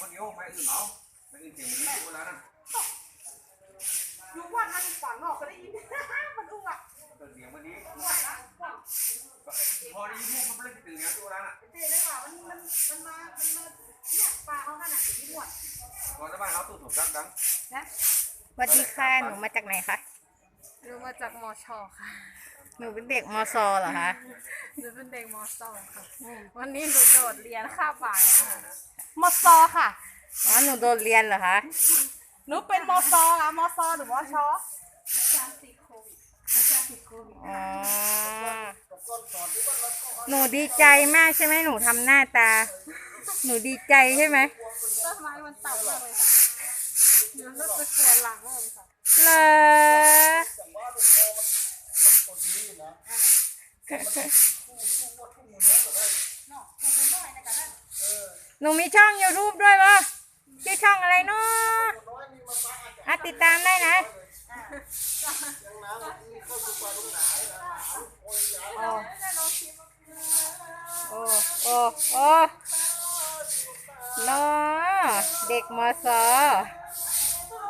คนเดียวไม่อื่นเอาไม่อื่นเสียงมันดีกว่าแล้วนะยุงว่ามันฝังออกก็ได้ยิน มันอุ้งอะเสียงมันดีว่านะว่าพอได้ยินมันเล่นตื่นแล้วตัวแล้วน่ะเจ๊ได้ว่ามันมันมันมา มันมาเนี่ยปลาเขาขนาดนี้หมดก่อนจะบ้านเขาตู้ถูกดังดังนะสวัสดีค่ะ หนูมาจากไหนคะ หนูมาจากมอชอค่ะ หนูเป็นเด็กมซอเหรอคะ หนูเป็นเด็กมอสองค่ะ วันนี้หนูโดดเรียนค่าบ่ายนะคะ มอซอค่ะ อ๋อหนูโดนเรียนเหรอคะหนูเป็นมอซออะมอซอหรือมอชออาจารย์ติดโควิดอาจารย์ติดโควิดอ๋อหนูดีใจมากใช่ไหมหนูทำหน้าตา หนูดีใจใช่ไหมต้นไม้มันต่ำมากเลยค่ะหนูรู้สึกปวดหลังมากเลยค่ะเหรอ หนูมีช่อง YouTube ด้วยวะชื่อช่องอะไรเนาะอะติดตามได้นะโอ้โอ้โอ้เนาะเด็กมอส